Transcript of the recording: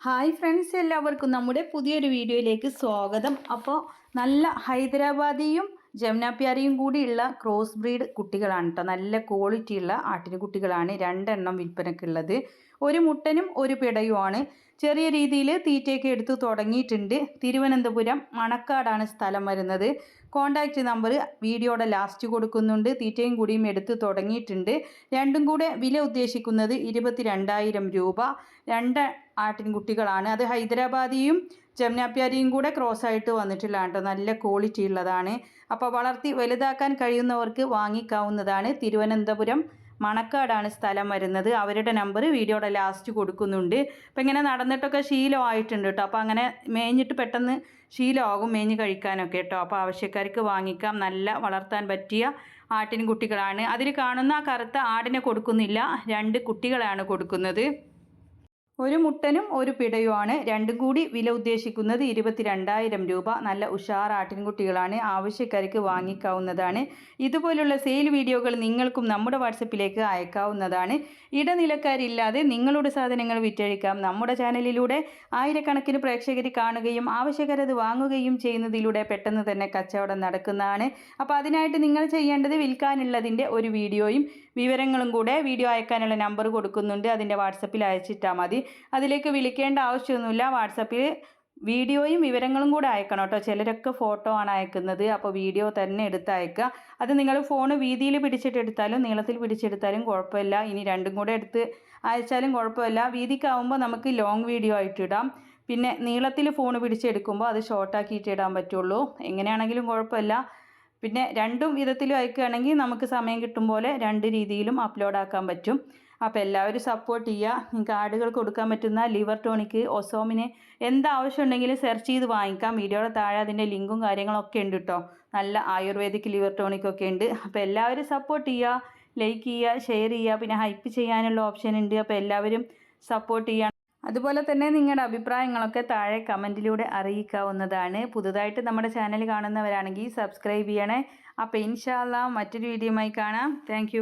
Hi friends എല്ലാവർക്കും നമ്മുടെ പുതിയൊരു വീഡിയോയിലേക്ക് സ്വാഗതം. അപ്പോൾ നല്ല ഹൈദരാബാദിയും ജമുനാപ്യാരിയും കൂടിയുള്ള ക്രോസ് ബ്രീഡ് കുട്ടികളാണ് കേട്ടോ നല്ല ക്വാളിറ്റിയുള്ള ആട്ടിന് കുട്ടികളാണ് രണ്ടെണ്ണം വിൽപ്പനക്കുള്ളത്. ഒരു മുട്ടനും ഒരു പിടയുമാണ്. ചെറിയ രീതിയിൽ തീറ്റയൊക്കെ എടുത്തു തുടങ്ങിയിട്ടുണ്ട്. തിരുവനന്തപുരം മണക്കാടാണ് സ്ഥലം വരുന്നത്. കോണ്ടാക്റ്റ് നമ്പർ വീഡിയോയുടെ ലാസ്റ്റ് കൊടുക്കുന്നുണ്ട്. തീറ്റയും കൂടിയും എടുത്തു തുടങ്ങിയിട്ടുണ്ട്. രണ്ടും കൂടെ വില ഉദ്ദേശിക്കുന്നത് ഇരുപത്തി രണ്ടായിരം രൂപ. രണ്ട് ആട്ടിൻകുട്ടികളാണ്. അത് ഹൈദരാബാദിയും ജമുനാപ്യാരിയും കൂടെ ക്രോസ് ആയിട്ട് വന്നിട്ടുള്ളതാണ് കേട്ടോ നല്ല ക്വാളിറ്റി ഉള്ളതാണ്. അപ്പോൾ വളർത്തി വലുതാക്കാൻ കഴിയുന്നവർക്ക് വാങ്ങിക്കാവുന്നതാണ്. തിരുവനന്തപുരം മണക്കാടാണ് സ്ഥലം വരുന്നത്. അവരുടെ നമ്പർ വീഡിയോയുടെ ലാസ്റ്റ് കൊടുക്കുന്നുണ്ട്. അപ്പോൾ ഇങ്ങനെ നടന്നിട്ടൊക്കെ ശീലമായിട്ടുണ്ട് കേട്ടോ. അപ്പോൾ അങ്ങനെ മേഞ്ഞിട്ട് പെട്ടെന്ന് ശീലമാകും മേഞ്ഞ് കഴിക്കാനൊക്കെ കേട്ടോ. അപ്പോൾ ആവശ്യക്കാർക്ക് വാങ്ങിക്കാം. നല്ല വളർത്താൻ പറ്റിയ ആട്ടിൻ കുട്ടികളാണ്. അതിൽ കാണുന്ന കറുത്ത ആടിനെ കൊടുക്കുന്നില്ല. രണ്ട് കുട്ടികളാണ് കൊടുക്കുന്നത്. ഒരു മുട്ടനും ഒരു പിടയുമാണ്. രണ്ടും കൂടി വില ഉദ്ദേശിക്കുന്നത് ഇരുപത്തിരണ്ടായിരം രൂപ. നല്ല ഉഷാർ ആട്ടിൻകുട്ടികളാണ്. ആവശ്യക്കാർക്ക് വാങ്ങിക്കാവുന്നതാണ്. ഇതുപോലുള്ള സെയിൽ വീഡിയോകൾ നിങ്ങൾക്കും നമ്മുടെ വാട്സപ്പിലേക്ക് അയക്കാവുന്നതാണ്. ഇടനിലക്കാരില്ലാതെ നിങ്ങളുടെ സാധനങ്ങൾ വിറ്റഴിക്കാം. നമ്മുടെ ചാനലിലൂടെ ആയിരക്കണക്കിന് പ്രേക്ഷകർ കാണുകയും ആവശ്യക്കാരത് വാങ്ങുകയും ചെയ്യുന്നതിലൂടെ പെട്ടെന്ന് തന്നെ കച്ചവടം നടക്കുന്നതാണ്. അപ്പോൾ അതിനായിട്ട് നിങ്ങൾ ചെയ്യേണ്ടത് വിൽക്കാനുള്ളതിന്റെ ഒരു വീഡിയോയും വിവരങ്ങളും കൂടെ വീഡിയോ അയക്കാനുള്ള നമ്പർ കൊടുക്കുന്നുണ്ട്. അതിന്റെ വാട്സപ്പിൽ അയച്ചിട്ടാൽ മതി. അതിലേക്ക് വിളിക്കേണ്ട ആവശ്യമൊന്നുമില്ല. വാട്സപ്പിൽ വീഡിയോയും വിവരങ്ങളും കൂടെ അയക്കണം കേട്ടോ. ചിലരൊക്കെ ഫോട്ടോ ആണ് അയക്കുന്നത്. അപ്പോൾ വീഡിയോ തന്നെ എടുത്ത് അയക്കുക അത് നിങ്ങൾ ഫോൺ വീതിയിൽ പിടിച്ചിട്ടെടുത്താലും നീളത്തിൽ പിടിച്ചെടുത്താലും കുഴപ്പമില്ല. ഇനി രണ്ടും കൂടെ എടുത്ത് അയച്ചാലും കുഴപ്പമില്ല. വീതിക്കാവുമ്പോൾ നമുക്ക് ലോങ് വീഡിയോ ആയിട്ട് ഇടാം. പിന്നെ നീളത്തിൽ ഫോൺ പിടിച്ചെടുക്കുമ്പോൾ അത് ഷോർട്ടാക്കിയിട്ട് ഇടാൻ പറ്റുള്ളൂ. എങ്ങനെയാണെങ്കിലും കുഴപ്പമില്ല. പിന്നെ രണ്ടും വിധത്തിലും അയക്കുകയാണെങ്കിൽ നമുക്ക് സമയം കിട്ടും പോലെ രണ്ട് രീതിയിലും അപ്ലോഡ് ആക്കാൻ പറ്റും. അപ്പോൾ എല്ലാവരും സപ്പോർട്ട് ചെയ്യുക നിങ്ങൾക്ക് ആടുകൾ കൊടുക്കാൻ പറ്റുന്ന ലിവർ ടോണിക്ക് ഒസോമിന് എന്താവശ്യം ഉണ്ടെങ്കിലും സെർച്ച് ചെയ്ത് വാങ്ങിക്കാം. വീഡിയോയുടെ താഴെ അതിന്റെ ലിങ്കും കാര്യങ്ങളൊക്കെ ഉണ്ട് കേട്ടോ നല്ല ആയുർവേദിക് ലിവർ ടോണിക്കൊക്കെ ഉണ്ട്. അപ്പോൾ എല്ലാവരും സപ്പോർട്ട് ചെയ്യുക ലൈക്ക് ചെയ്യുക ഷെയർ ചെയ്യുക പിന്നെ ഹൈപ്പ് ചെയ്യാനുള്ള ഓപ്ഷൻ ഉണ്ട്. അപ്പോൾ എല്ലാവരും സപ്പോർട്ട് ചെയ്യുക അതുപോലെ തന്നെ നിങ്ങളുടെ അഭിപ്രായങ്ങളൊക്കെ താഴെ കമന്റിലൂടെ അറിയിക്കാവുന്നതാണ്. പുതുതായിട്ട് നമ്മുടെ ചാനൽ കാണുന്നവരാണെങ്കിൽ സബ്സ്ക്രൈബ് ചെയ്യണേ. അപ്പോൾ ഇൻഷാല്ല മറ്റൊരു വീഡിയോയുമായി കാണാം. താങ്ക്